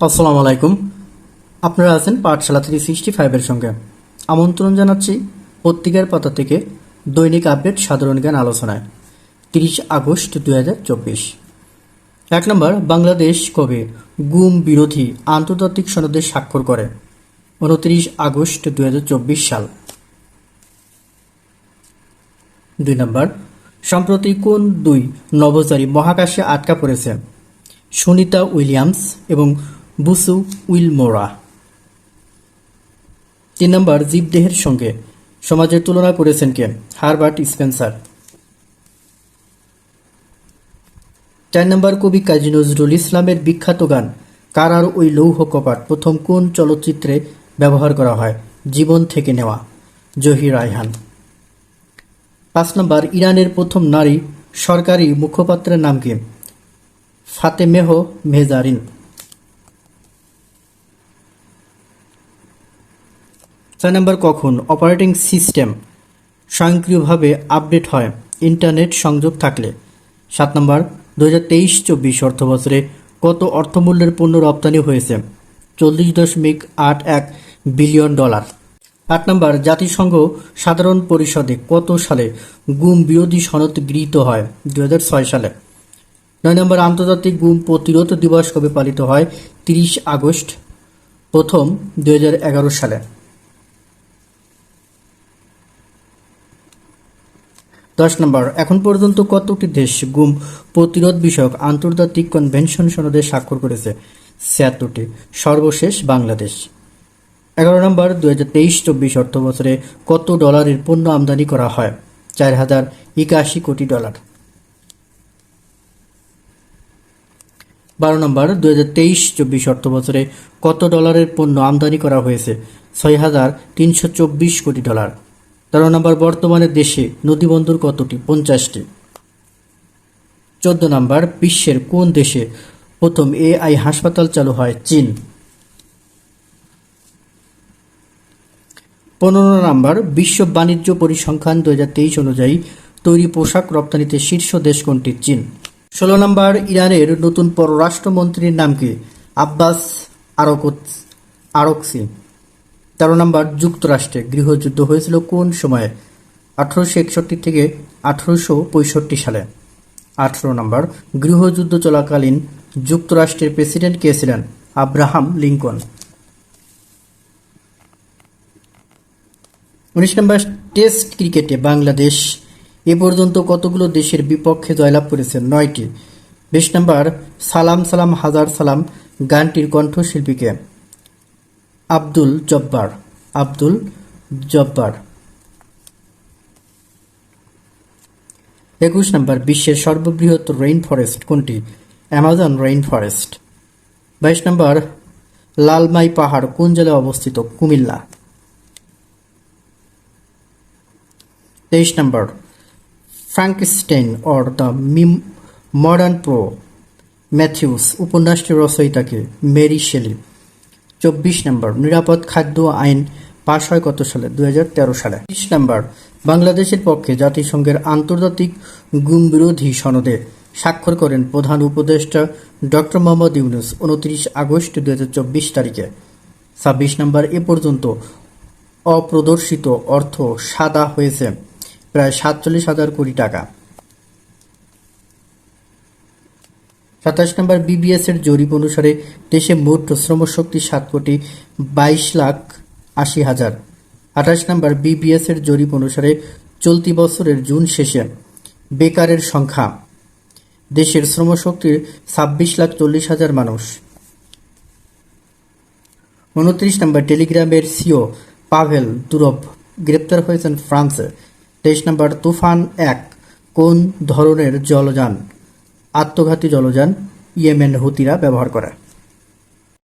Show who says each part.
Speaker 1: আসসালামু আলাইকুম। আপনারা আছেন পাঠশালা থ্রি সিক্সটি ফাইভের সঙ্গে। আমন্ত্রণ জানাচ্ছি পত্রিকার পাতা থেকে দৈনিক আপডেট সাধারণ জ্ঞান আলোচনায়, তিরিশ আগস্ট দুই হাজার চব্বিশ। এক নম্বর, বাংলাদেশ কবে গুম বিরোধী আন্তর্জাতিক সনদে স্বাক্ষর করে? উনত্রিশ আগস্ট দুই হাজার চব্বিশ সাল। দুই নম্বর, সম্প্রতি কোন দুই নভোচারী মহাকাশে আটকা পড়েছে? সুনিতা উইলিয়ামস এবং বুসু উইলমোরা। তিন নম্বর, জীবদেহের সঙ্গে। সমাজের তুলনা করেছেন কে? Herbert Spencer. চার নম্বর, কবি কাজী নজরুল ইসলামের বিখ্যাত গান কারার ওই লৌহ কপাট? প্রথম কোন চলচ্চিত্রে ব্যবহার করা হয়? জীবন থেকে নেওয়া। জহির রায়হান। পাঁচ নম্বর, ইরানের প্রথম নারী সরকারি মুখপাত্রের নাম কি? ফাতেমেহ মেহজারিন। ছয় নম্বর কখন? অপারেটিং সিস্টেম স্বয়ংক্রিয়ভাবে আপডেট হয়। ইন্টারনেট সংযোগ থাকলে। সাত নম্বর দু হাজার তেইশ চব্বিশ অর্থ বছরে কত অর্থমূল্যের পণ্য রপ্তানি হয়েছে? চল্লিশ দশমিক আট এক বিলিয়ন ডলার। আট নম্বর, জাতিসংঘ সাধারণ পরিষদে কত সালে গুম বিরোধী সনদ গৃহীত হয়? দু হাজার ছয় সালে। নয় নম্বর, আন্তর্জাতিক গুম প্রতিরোধ দিবস কবে পালিত হয়? তিরিশ আগস্ট। প্রথম দু হাজার এগারো সালে। দশ নম্বর, এখন পর্যন্ত কতটি দেশ গুম প্রতিরোধ বিষয়ক আন্তর্জাতিক কনভেনশন সনদে স্বাক্ষর করেছে? ছিয়াত্তরটি। সর্বশেষ বাংলাদেশ। এগারো নম্বর দু হাজার তেইশ চব্বিশ অর্থ বছরে কত ডলারের পণ্য আমদানি করা হয়? চার হাজার একাশি কোটি ডলার। বারো নম্বর দু হাজার তেইশ চব্বিশ অর্থ বছরে কত ডলারের পণ্য আমদানি করা হয়েছে? ছয় হাজার তিনশো চব্বিশ কোটি ডলার। তেরো নম্বর, বর্তমানে দেশে নদীবন্দর কতটি? পঞ্চাশটি। চোদ্দ নম্বর, বিশ্বের কোন দেশে প্রথম এআই হাসপাতাল চালু হয়? চীন। পনেরো নম্বর, বিশ্ব বাণিজ্য পরিসংখ্যান দুই হাজার তেইশ অনুযায়ী তৈরি পোশাক রপ্তানিতে শীর্ষ দেশ কোনটি? চীন। ষোলো নম্বর, ইরানের নতুন পররাষ্ট্রমন্ত্রীর নাম কি? আব্বাস আরকসি। তেরো নম্বর, যুক্তরাষ্ট্রে গৃহযুদ্ধ হয়েছিল কোন সময়ে? আঠারোশো একষট্টি থেকে আঠারোশো পঁয়ষট্টি সালে। আঠারো নম্বর, গৃহযুদ্ধ চলাকালীন যুক্তরাষ্ট্রের প্রেসিডেন্ট কে ছিলেন? Abraham Lincoln. উনিশ নম্বর, টেস্ট ক্রিকেটে বাংলাদেশ এ পর্যন্ত কতগুলো দেশের বিপক্ষে জয়লাভ করেছে? নয়টি। বিশ নম্বর, সালাম সালাম, হাজার সালাম, গানটির কণ্ঠশিল্পীকে আব্দুল জব্বার আব্দুল জব্বার। একুশ নম্বর, বিশ্বের সর্ববৃহৎ রেইন ফরেস্ট কোনটি? অ্যামাজন রেইন ফরেস্ট বাইশ নম্বর, লালমাই পাহাড় কোন জেলায় অবস্থিত? কুমিল্লা। তেইশ নম্বর ফ্রাঙ্কস্টেন অর দ্য মিম মডার্ন প্রো ম্যাথিউস উপন্যাসটির রচয়িতাকে মেরি শেলি চব্বিশ নম্বর, নিরাপদ খাদ্য আইন পাশ হয় কত সালে? দু হাজার তেরো সালে। তিরিশ নম্বর, বাংলাদেশের পক্ষে জাতিসংঘের আন্তর্জাতিক গুম বিরোধী সনদে স্বাক্ষর করেন প্রধান উপদেষ্টা ডক্টর মোহাম্মদ ইউনুস উনত্রিশ আগস্ট দু হাজার চব্বিশ তারিখে। ছাব্বিশ নম্বর, এ পর্যন্ত অপ্রদর্শিত অর্থ সাদা হয়েছে, প্রায় সাতচল্লিশ হাজার কোটি টাকা। সাতাশ নম্বর বিবিএস এর জরিপ অনুসারে দেশে মোট শ্রমশক্তি সাত কোটি বাইশ লাখ আশি হাজার। আঠাশ নম্বর বিবিএস এর জরিপ অনুসারে চলতি বছরের জুন শেষে বেকারের সংখ্যা। দেশের শ্রমশক্তির ছাব্বিশ লাখ চল্লিশ হাজার মানুষ। উনত্রিশ নম্বর টেলিগ্রামের সিও পাভেল দুরভ গ্রেপ্তার হয়েছেন ফ্রান্সে। তেইশ নম্বর তুফান এক, কোন ধরনের জলযান? আত্মঘাতী জলযান ইয়েমেন হুতিরা ব্যবহার করে